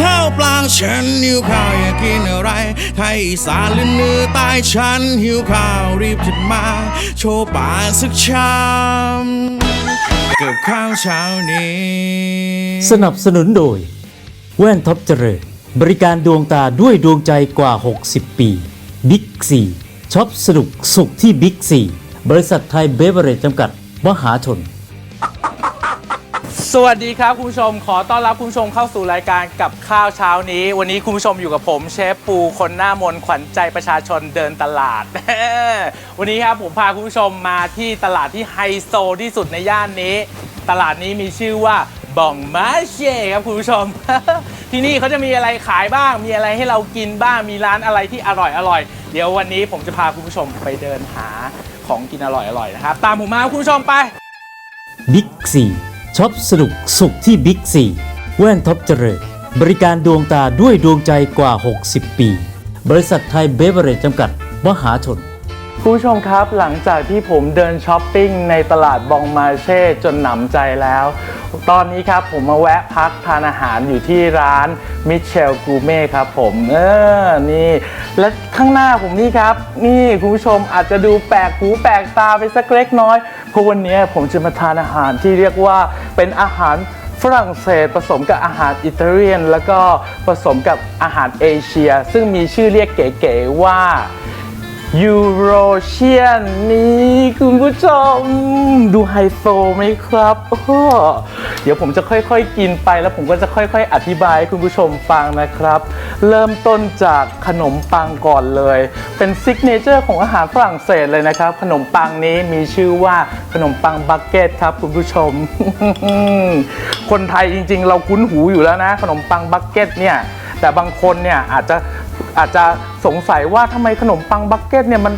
ข้าวปลางฉันหิวข้าวอยากกินอะไร ไทยอีสานหรือเหนือใต้ฉันหิวข้าวรีบจัดมา โชว์ป่าสักชามกับข้าวเช้านี้ สนับสนุนโดย แว่นท็อปเจริญ บริการดวงตาด้วยดวงใจกว่า 60 ปีบิ๊กซีช็อปสนุกสุขที่บิ๊กซีบริษัทไทยเบเวอร์เรจจำกัด มหาชน สวัสดีครับคุณผู้ชมขอต้อนรับคุณผู้ชมเข้าสู่รายการกับข้าวเช้านี้ วันนี้คุณผู้ชมอยู่กับผมเชฟปูคนหน้ามนขวัญใจประชาชนเดินตลาด วันนี้ครับผมพาคุณผู้ชมมาที่ตลาดที่ไฮโซที่สุดในย่านนี้ ตลาดนี้มีชื่อว่าบองมาเช่ครับคุณผู้ชม ที่นี่เขาจะมีอะไรขายบ้าง มีอะไรให้เรากินบ้างมีร้านอะไรที่อร่อยอร่อยเดี๋ยววันนี้ผมจะพาคุณผู้ชมไปเดินหาของกินอร่อยอร่อยนะครับตามผมมาคุณผู้ชมไปบิ๊กซี ช็อปสนุกสุขที่บิ๊กซีแว่นท็อปเจริญบริการดวงตาด้วยดวงใจกว่า 60 ปี บริษัทไทยเบเวอร์เรจจำกัด มหาชน คุณผู้ชมครับหลังจากที่ผมเดินช้อปปิ้งในตลาดบองมาเช่จนหนำใจแล้ว ตอนนี้ครับผมมาแวะพักทานอาหารอยู่ที่ร้านมิเชลกูเม่ครับผมเออนี่ และข้างหน้าผมนี่ครับ นี่คุณผู้ชมอาจจะดูแปลกหูแปลกตาไปสักเล็กน้อยเพราะวันนี้ผมจะมาทานอาหารที่เรียกว่าเป็นอาหารฝรั่งเศสผสมกับอาหารอิตาเลียน แล้วก็ผสมกับอาหารเอเชีย ซึ่งมีชื่อเรียกเก๋ๆว่า ยูโรเชียนนี่คุณผู้ชม ดูไฮโซไหมครับเดี๋ยวผมจะค่อยๆกินไปแล้วผมก็จะค่อย ๆ อธิบายให้คุณผู้ชมฟังนะครับ เริ่มต้นจากขนมปังก่อนเลย เป็นซิกเนเจอร์ของอาหารฝรั่งเศสเลยนะครับ ขนมปังนี้มีชื่อว่าขนมปังบักเก็ตครับคุณผู้ชม คนไทยจริงๆ เราคุ้นหูอยู่แล้วนะ ขนมปังบักเก็ตเนี่ย แต่บางคนเนี่ยอาจจะอาจจะสงสัยว่าทำไมขนมปังบักเก็ตเนี่ยมัน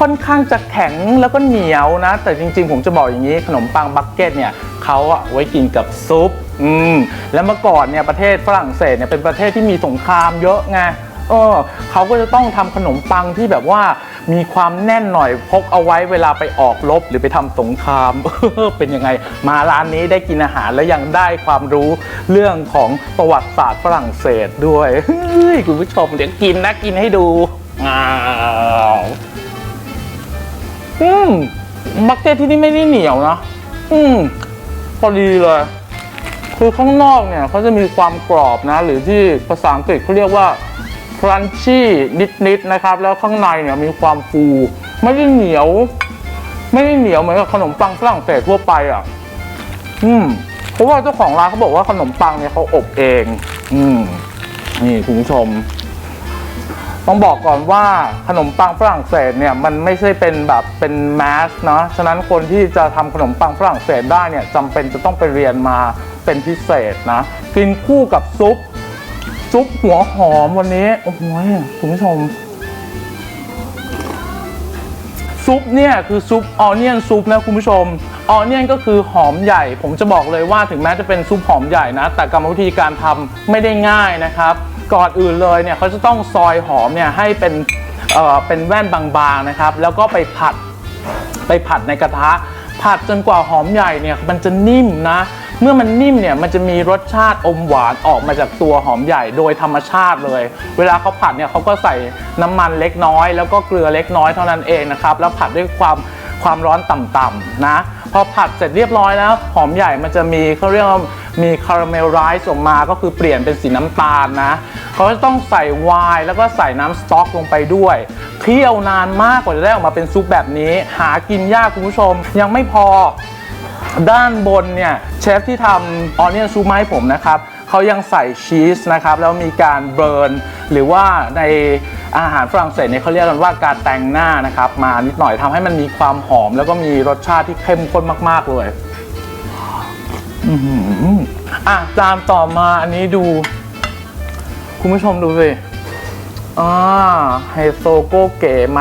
ค่อนข้างจะแข็งแล้วก็เหนียวนะ แต่จริงๆ ผมจะบอกอย่างนี้ขนมปังบักเก็ตเนี่ยเขาอะไว้กินกับซุปอืมแล้วเมื่อก่อนเนี่ยประเทศฝรั่งเศสเนี่ยเป็นประเทศที่มีสงครามเยอะไงเออเขาก็จะต้องทำขนมปังที่แบบว่ามีความแน่นหน่อยพกเอาไว้เวลาไปออกรบหรือไปทำสงครามเป็นยังไง มาร้านนี้ได้กินอาหารแล้วยังได้ความรู้เรื่องของประวัติศาสตร์ฝรั่งเศสด้วยคุณผู้ชมเดี๋ยวกินนะกินให้ดูอ้าวอืมบักเก็ตที่นี่ไม่ได้เหนียวนะอืมพอดีเลยคือข้างนอกเนี่ยเขาจะมีความกรอบนะ หรือที่ภาษาอังกฤษเขาเรียกว่า crunchy นิดๆนะครับ แล้วข้างในเนี่ยมีความฟูไม่ได้เหนียว ไม่ได้เหนียวเหมือนกับขนมปังฝรั่งเศสทั่วไปอะ อืม เพราะว่าเจ้าของร้านเขาบอกว่าขนมปังเนี่ยเขาอบเอง อืม นี่คุณผู้ชม ต้องบอกก่อนว่าขนมปังฝรั่งเศสเนี่ย มันไม่ใช่เป็นแบบเป็นแมสเนาะฉะนั้นคนที่จะทำขนมปังฝรั่งเศสได้เนี่ยจำเป็นจะต้องไปเรียนมาเป็นพิเศษนะ กินคู่กับซุป ซุปหัวหอมวันนี้ โอ้โหคุณผู้ชม ซุปเนี่ยคือซุปออเนียนซุปนะคุณผู้ชมออเนียนก็คือหอมใหญ่ ผมจะบอกเลยว่าถึงแม้จะเป็นซุปหอมใหญ่นะ แต่กรรมวิธีการทำไม่ได้ง่ายนะครับ ก่อนอื่นเลยเนี่ยเขาจะต้องซอยหอมเนี่ยให้เป็นเอ่อเป็นแว่นบางๆนะครับ แล้วก็ไปผัดไปผัดในกระทะ ผัดจนกว่าหอมใหญ่เนี่ยมันจะนิ่มนะ เมื่อมันนิ่มเนี่ยมันจะมีรสชาติอมหวานออกมาจากตัวหอมใหญ่โดยธรรมชาติเลย เวลาเขาผัดเนี่ยเขาก็ใส่น้ำมันเล็กน้อย แล้วก็เกลือเล็กน้อยเท่านั้นเองนะครับแล้วผัดด้วยความความร้อนต่ำๆนะพอผัดเสร็จเรียบร้อยแล้ว หอมใหญ่มันจะมีเขาเรียกว่ามีคาราเมลไรซ์ออกมาก็คือเปลี่ยนเป็นสีน้ำตาลนะเขาจะต้องใส่ไวน์แล้วก็ใส่น้ำสต๊อกลงไปด้วยเคี่ยวนานมากกว่าจะได้ออกมาเป็นซุปแบบนี้ หากินยากคุณผู้ชม ยังไม่พอ ด้านบนเนี่ยเชฟที่ทำออเนียนซูมาให้ผมนะครับเขายังใส่ชีสนะครับแล้วมีการเบิร์นหรือว่าในอาหารฝรั่งเศสเนี่ยเขาเรียกกันว่าการแต่งหน้านะครับมานิดหน่อยทำให้มันมีความหอม แล้วก็มีรสชาติที่เข้มข้นมาก ๆ เลยอือะจานต่อมาอันนี้ดู คุณผู้ชมดูสิอ่าไฮโซโกเก๋ไหม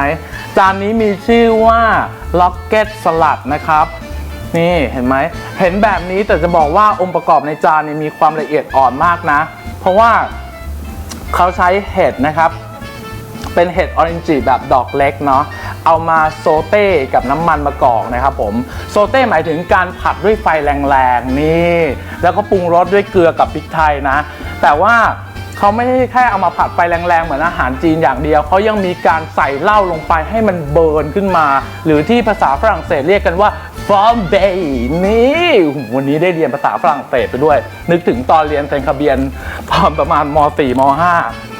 จานนี้มีชื่อว่าล็อกเก็ตสลัดนะครับ นี่เห็นไหม เห็นแบบนี้แต่จะบอกว่าองค์ประกอบในจานเนี่ยมีความละเอียดอ่อนมากนะ เพราะว่าเขาใช้เห็ดนะครับ เป็นเห็ดออเรนจิแบบดอกเล็กเนาะเอามาโซเต้กับน้ำมันมะกอกนะครับผมโซเต้หมายถึงการผัดด้วยไฟแรงๆนี่ แล้วก็ปรุงรสด้วยเกลือกับพริกไทยนะ แต่ว่า เขาไม่ได้แค่เอามาผัดไฟแรงๆ เหมือนอาหารจีนอย่างเดียว เขายังมีการใส่เหล้าลงไปให้มันเบิร์นขึ้นมา หรือที่ภาษาฝรั่งเศสเรียกกันว่าฟอมเบย์นี่วันนี้ได้เรียนภาษาฝรั่งเศสไปด้วย นึกถึงตอนเรียนเซนคาเบียนตอนประมาณม .4 ม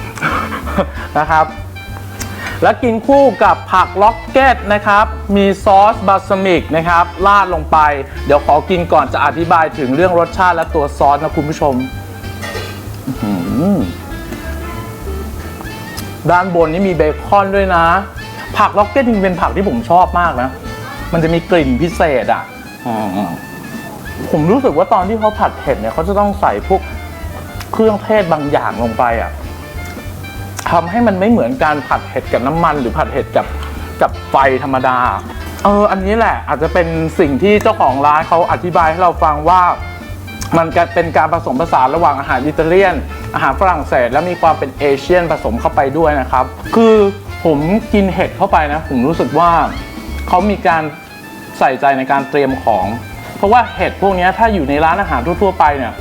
.5 นะครับแล้วกินคู่กับผักล็อกเก็ตนะครับ มีซอสบาสมิกนะครับราดลงไป เดี๋ยวขอกินก่อนจะอธิบายถึงเรื่องรสชาติและตัวซอสนะคุณผู้ชม ด้านบนนี่มีเบคอนด้วยนะ ผักล็อกเก็ตจริงเป็นผักที่ผมชอบมากนะ มันจะมีกลิ่นพิเศษอะอผมรู้สึกว่าตอนที่เขาผัดเผ็ดเนี่ยเขาจะต้องใส่พวกเครื่องเทศบางอย่างลงไปอะทำให้มันไม่เหมือนการผัดเห็ดกับน้ำมัน หรือผัดเห็ดกับกับไฟธรรมดา เออ อันนี้แหละ อาจจะเป็นสิ่งที่เจ้าของร้านเขาอธิบายให้เราฟังว่า มันก็เป็นการผสมผสานระหว่างอาหารอิตาเลียน อาหารฝรั่งเศสและมีความเป็นเอเชียนผสมเข้าไปด้วยนะครับ คือผมกินเห็ดเข้าไปนะ ผมรู้สึกว่าเขามีการใส่ใจในการเตรียมของ เพราะว่าเห็ดพวกนี้ถ้าอยู่ในร้านอาหารทั่วๆไปเนี่ย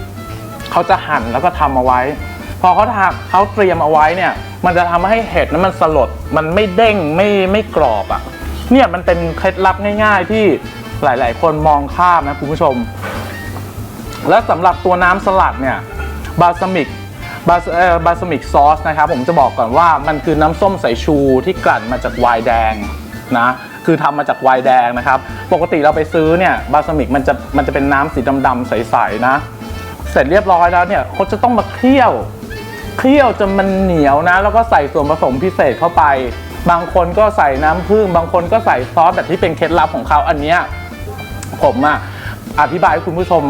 เขาจะหั่นแล้วก็ทำเอาไว้ พอเขาทำเขาเตรียมเอาไว้เนี่ย มันจะทำให้เห็ดนั้นมันสลด มันไม่เด้งไม่ไม่กรอบอะ่ะ เนี่ยมันเป็นเคล็ดลับง่าย ๆ ที่หลาย ๆ คนมองข้ามนะคุณผู้ชม และสำหรับตัวน้ำสลัดเนี่ยบาสมิกบาสเอ่อบาสมิกซอสนะครับผมจะบอกก่อนว่ามันคือน้ำส้มสายชูที่กลั่นมาจากไวน์แดงนะคือทำมาจากไวน์แดงนะครับ ปกติเราไปซื้อเนี่ยบาสมิกมันจะมันจะเป็นน้ำสีดำๆใสๆนะ เสร็จเรียบร้อยแล้วเนี่ยเขาจะต้องมาเคี่ยวเคี่ยวจนมันเหนียวนะ แล้วก็ใส่ส่วนผสมพิเศษเข้าไป บางคนก็ใส่น้ำผึ้งบางคนก็ใส่ซอสแบบที่เป็นเคล็ดลับของเขาอันเนี้ยผมอะอธิบายให้คุณผู้ชม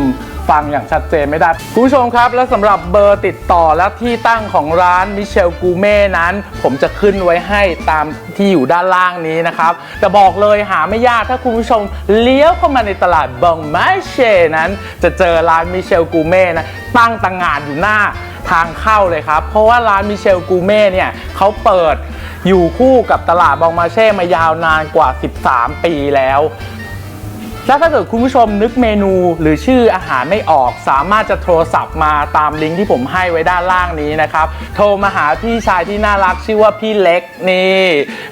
ฟังอย่างชัดเจนไม่ได้คุณผู้ชมครับ และสำหรับเบอร์ติดต่อและที่ตั้งของร้านมิเชลกูเม่นั้น ผมจะขึ้นไว้ให้ตามที่อยู่ด้านล่างนี้นะครับ แต่บอกเลยหาไม่ยากถ้าคุณผู้ชมเลี้ยวเข้ามาในตลาดบองมาเช่นั้น จะเจอร้านมิเชลกูเม่นะตั้งตังงานอยู่หน้าทางเข้าเลยครับ เพราะว่าร้านมิเชลกูเม่เนี่ยเขาเปิดอยู่คู่กับตลาดบองมาเช่มายาวนานกว่า 13 ปีแล้ว แล้วถ้าเกิดคุณผู้ชมนึกเมนูหรือชื่ออาหารไม่ออก สามารถจะโทรศัพท์มาตามลิงก์ที่ผมให้ไว้ด้านล่างนี้นะครับ โทรมาหาพี่ชายที่น่ารักชื่อว่าพี่เล็กนี่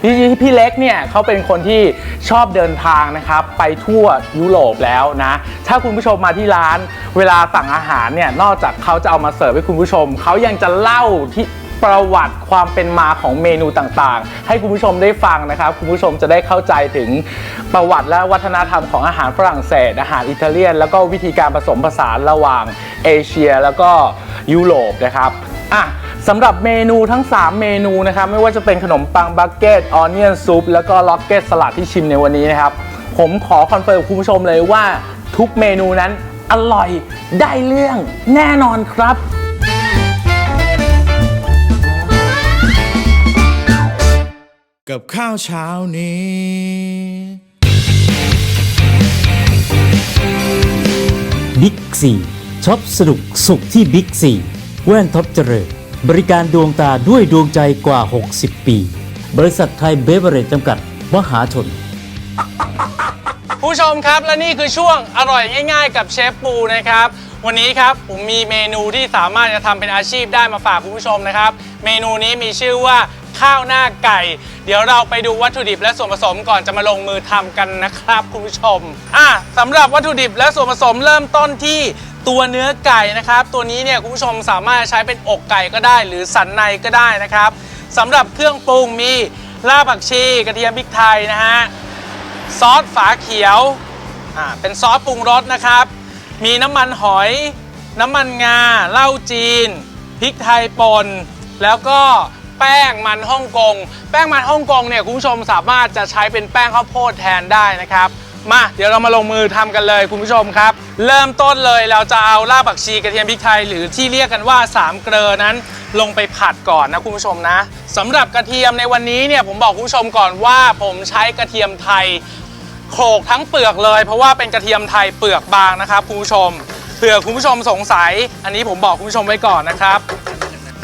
พี่พี่เล็กเนี่ยเขาเป็นคนที่ชอบเดินทางนะครับ ไปทั่วยุโรปแล้วนะ ถ้าคุณผู้ชมมาที่ร้าน เวลาสั่งอาหารเนี่ยนอกจากเขาจะเอามาเสิร์ฟให้คุณผู้ชมเขายังจะเล่าที่ ประวัติความเป็นมาของเมนูต่างๆ ให้คุณผู้ชมได้ฟังนะครับ คุณผู้ชมจะได้เข้าใจถึงประวัติและวัฒนธรรมของอาหารฝรั่งเศส อาหารอิตาเลียน แล้วก็วิธีการผสมผสานระหว่างเอเชีย แล้วก็ยุโรปนะครับอะสำหรับเมนูทั้ง 3 เมนูนะครับไม่ว่าจะเป็นขนมปังบักเก็ตออนเนียนซุปแล้วก็ล็อกเก็ตสลัดที่ชิมในวันนี้นะครับ ผมขอคอนเฟิร์มกับคุณผู้ชมเลยว่าทุกเมนูนั้นอร่อยได้เรื่องแน่นอนครับ กับข้าวเช้านี้บิ๊กซีช็อปสนุกสุขที่บิ๊กซีแว่นท็อปเจริญ บริการดวงตาด้วยดวงใจกว่า 60 ปี บริษัทไทยเบเวอร์เรจจำกัด มหาชน ผู้ชมครับและนี่คือช่วงอร่อยง่ายๆ กับเชฟปูนะครับ วันนี้ครับผมมีเมนูที่สามารถจะทำเป็นอาชีพได้มาฝากคุณผู้ชมนะครับ เมนูนี้มีชื่อว่า ข้าวหน้าไก่ เดี๋ยวเราไปดูวัตถุดิบและส่วนผสมก่อนจะมาลงมือทำกันนะครับคุณผู้ชมอะสำหรับวัตถุดิบและส่วนผสมเริ่มต้นที่ตัวเนื้อไก่นะครับ ตัวนี้เนี่ยคุณผู้ชมสามารถใช้เป็นอกไก่ก็ได้ หรือสันในก็ได้นะครับสำหรับเครื่องปรุงมีรากผักชีกระเทียมพริกไทยนะฮะซอสฝาเขียวอ่าเป็นซอสปรุงรสนะครับ มีน้ำมันหอย น้ำมันงาเหล้าจีนพริกไทยป่นแล้วก็ แป้งมันฮ่องกง แป้งมันฮ่องกงเนี่ยคุณผู้ชมสามารถจะใช้เป็นแป้งข้าวโพดแทนได้นะครับมาเดี๋ยวเรามาลงมือทำกันเลยคุณผู้ชมครับ เริ่มต้นเลยเราจะเอารากผักชีกระเทียมพริกไทยหรือที่เรียกกันว่าสามเกลือนั้น ลงไปผัดก่อนนะคุณผู้ชมนะสำหรับกระเทียมในวันนี้เนี่ยผมบอกคุณผู้ชมก่อนว่าผมใช้กระเทียมไทยโขลกทั้งเปลือกเลย เพราะว่าเป็นกระเทียมไทยเปลือกบางนะครับคุณผู้ชมเผื่อคุณผู้ชมสงสัย อันนี้ผมบอกคุณผู้ชมไว้ก่อนนะครับ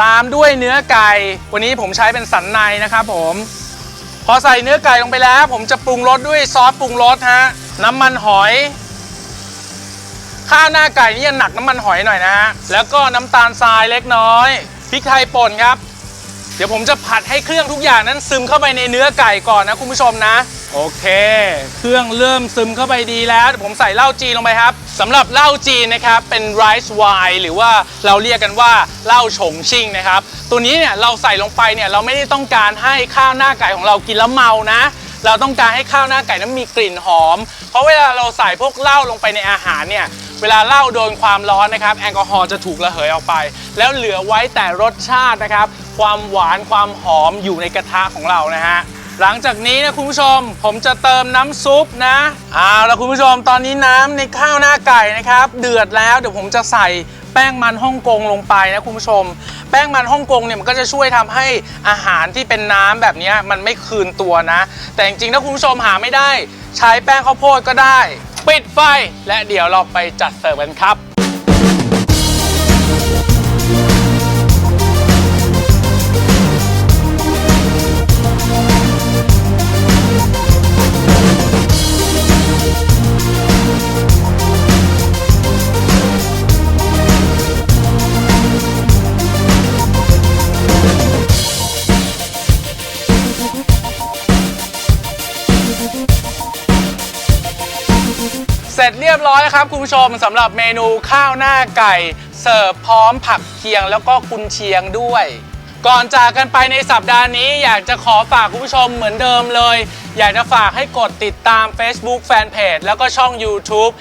ตามด้วยเนื้อไก่ วันนี้ผมใช้เป็นสันในนะครับผม พอใส่เนื้อไก่ลงไปแล้ว ผมจะปรุงรสด้วยซอสปรุงรสฮะ น้ำมันหอย ข้าวหน้าไก่นี่จะหนักน้ำมันหอยหน่อยนะฮะ แล้วก็น้ำตาลทรายเล็กน้อย พริกไทยป่นครับ เดี๋ยวผมจะผัดให้เครื่องทุกอย่างนั้นซึมเข้าไปในเนื้อไก่ก่อนนะคุณผู้ชมนะ โอเค เครื่องเริ่มซึมเข้าไปดีแล้วเดี๋ยวผมใส่เหล้าจีนลงไปครับ สำหรับเหล้าจีนนะครับเป็นไรซ์ไวน์หรือว่าเราเรียกกันว่าเหล้าฉงชิ่งนะครับ ตัวนี้เนี่ยเราใส่ลงไปเนี่ยเราไม่ได้ต้องการให้ข้าวหน้าไก่ของเรากินแล้วเมานะ เราต้องการให้ข้าวหน้าไก่นั้นมีกลิ่นหอม เพราะเวลาเราใส่พวกเหล้าลงไปในอาหารเนี่ยเวลาเหล้าโดนความร้อนนะครับแอลกอฮอล์จะถูกระเหยออกไป แล้วเหลือไว้แต่รสชาตินะครับ ความหวานความหอมอยู่ในกระทะของเรานะฮะ หลังจากนี้นะคุณผู้ชม ผมจะเติมน้ำซุปนะเอาละคุณผู้ชมตอนนี้น้ำในข้าวหน้าไก่นะครับ เดือดแล้วเดี๋ยวผมจะใส่แป้งมันฮ่องกงลงไปนะคุณผู้ชม แป้งมันฮ่องกงเนี่ยมันก็จะช่วยทำให้อาหารที่เป็นน้ำแบบนี้มันไม่คืนตัวนะ แต่จริงๆถ้าคุณผู้ชมหาไม่ได้ ใช้แป้งข้าวโพดก็ได้ ปิดไฟและเดี๋ยวเราไปจัดเสิร์ฟกันครับ บร้อยแล้วครับคุณผู้ชมสำหรับเมนูข้าวหน้าไก่ เสิร์ฟพร้อมผักเคียงแล้วก็กุนเชียงด้วย ก่อนจากกันไปในสัปดาห์นี้ อยากจะขอฝากคุณผู้ชมเหมือนเดิมเลย อยากจะฝากให้กดติดตาม Facebook Fanpage แล้วก็ช่อง YouTube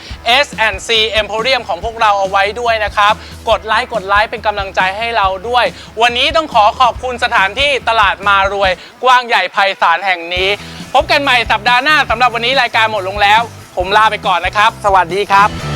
S&C Emporium ของพวกเราเอาไว้ด้วยนะครับ กดไลค์กดไลค์เป็นกำลังใจให้เราด้วย วันนี้ต้องขอขอบคุณสถานที่ตลาดมารวย กว้างใหญ่ไพศาลแห่งนี้ พบกันใหม่สัปดาห์หน้าสำหรับวันนี้รายการหมดลงแล้ว ผมลาไปก่อนนะครับ สวัสดีครับ